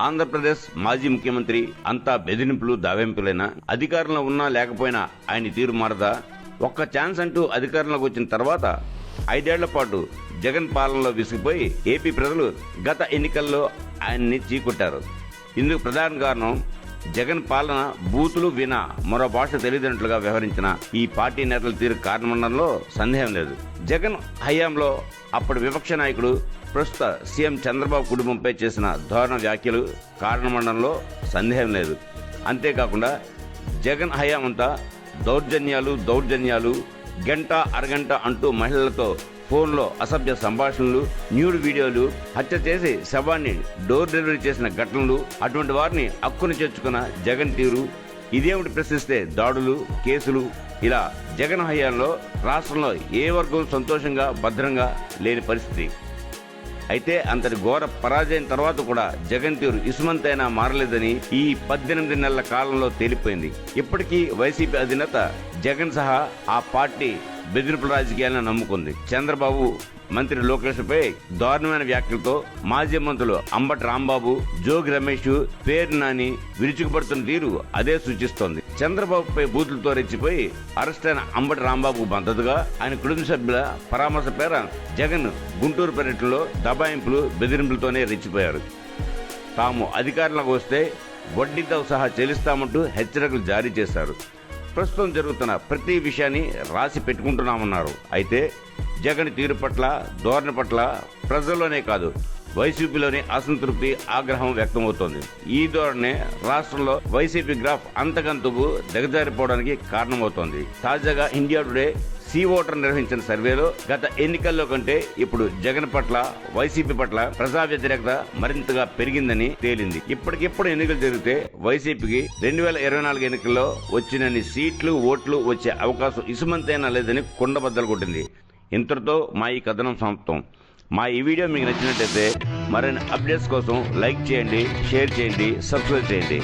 ఆంధ్రప్రదేశ్ మాజీ ముఖ్యమంత్రి అంతా బెదిరింపులు దావెంపులైనా? అధికారంలో ఉన్నా లేకపోయినా ఆయన తీరు మారదా? ఒక్క ఛాన్స్ అంటూ అధికారంలోకి వచ్చిన తర్వాత ఐదేళ్ళ పాటు జగన్ పాలనలో విసిగిపోయి ఏపీ ప్రజలు గత ఎన్నికల్లో ఆయన్ని చీకొట్టారు. ఇందుకు ప్రధాన కారణం జగన్ పాలన బూతులు వినా మరో భాష తెలియదన్నట్లుగా వ్యవహరించిన ఈ పార్టీ నేతల తీరు కారణమనడంలో సందేహం లేదు. జగన్ హయాంలో అప్పటి విపక్ష నాయకుడు ప్రస్తుత సీఎం చంద్రబాబు కుటుంబంపై చేసిన ధోరణ వ్యాఖ్యలు కారణమనడంలో సందేహం లేదు. అంతేకాకుండా జగన్ హయాం అంతా దౌర్జన్యాలు దౌర్జన్యాలు గంట అరగంట అంటూ మహిళలతో ఫోన్లో అసభ్య సంభాషణలు న్యూడ్ వీడియోలు హత్య చేసి శవాన్ని డోర్ డెలివరీ చేసిన ఘటనలు అటువంటి వారిని హక్కును చేర్చుకున్న జగన్ తీరు. ఇదేమిటి ప్రశ్నిస్తే దాడులు కేసులు ఇలా జగన్ హయాంలో రాష్ట్రంలో ఏ వర్గం సంతోషంగా భద్రంగా లేని పరిస్థితి. అయితే అంతటి ఘోర పరాజయం తర్వాత కూడా జగన్ తీరు ఇసుమంతైనా మారలేదని ఈ పద్దెనిమిది నెలల కాలంలో తేలిపోయింది. ఇప్పటికీ వైసీపీ అధినేత జగన్ సహా ఆ పార్టీ బెదిరింపుల రాజకీయాలను నమ్ముకుంది. చంద్రబాబు మంత్రి లోకేష్పై దారుణమైన వ్యాఖ్యలతో మాజీ మంత్రులు అంబటి రాంబాబు జోగి రమేష్ పేరు నాని విరుచుకుపడుతున్న తీరు అదే సూచిస్తోంది. చంద్రబాబుపై బూతులతో రెచ్చిపోయి అరెస్ట్ అయిన అంబటి రాంబాబుకు మద్దతుగా ఆయన కుటుంబ సభ్యుల పరామర్శ పేర జగన్ గుంటూరు పర్యటనలో దబాయింపులు బెదిరింపులతోనే రెచ్చిపోయారు. తాము అధికారంలోకి వస్తే వడ్డీతో సహా చెల్లిస్తామంటూ హెచ్చరికలు జారీ చేశారు. ప్రస్తుతం జరుగుతున్న ప్రతి విషయాన్ని రాసి పెట్టుకుంటున్నామన్నారు. అయితే జగన్ తీరు పట్ల ధోరణి పట్ల ప్రజల్లోనే కాదు వైసీపీలోని అసంతృప్తి ఆగ్రహం వ్యక్తమవుతోంది. ఈ ధోరణి రాష్ట్రంలో వైసీపీ గ్రాఫ్ అంతకంతకు దిగజారిపోవడానికి కారణమవుతోంది. తాజాగా ఇండియా టుడే సీ ఓటర్ నిర్వహించిన సర్వేలో గత ఎన్నికల్లో కంటే ఇప్పుడు జగన్ పట్ల వైసీపీ పట్ల ప్రజా వ్యతిరేకత మరింతగా పెరిగిందని తేలింది. ఇప్పటికిప్పుడు ఎన్నికలు జరిగితే వైసీపీకి రెండు వేల ఇరవై నాలుగు ఎన్నికల్లో వచ్చినన్ని సీట్లు ఓట్లు వచ్చే అవకాశం ఇసుమంతైనా లేదని కుండబద్దలు కొట్టింది. ఇంతటితో మా ఈ కథనం సమాప్తం. మా ఈ వీడియో మీకు నచ్చినట్లయితే మరిన్ని అప్డేట్స్ కోసం లైక్ చేయండి షేర్ చేయండి సబ్స్క్రైబ్ చేయండి.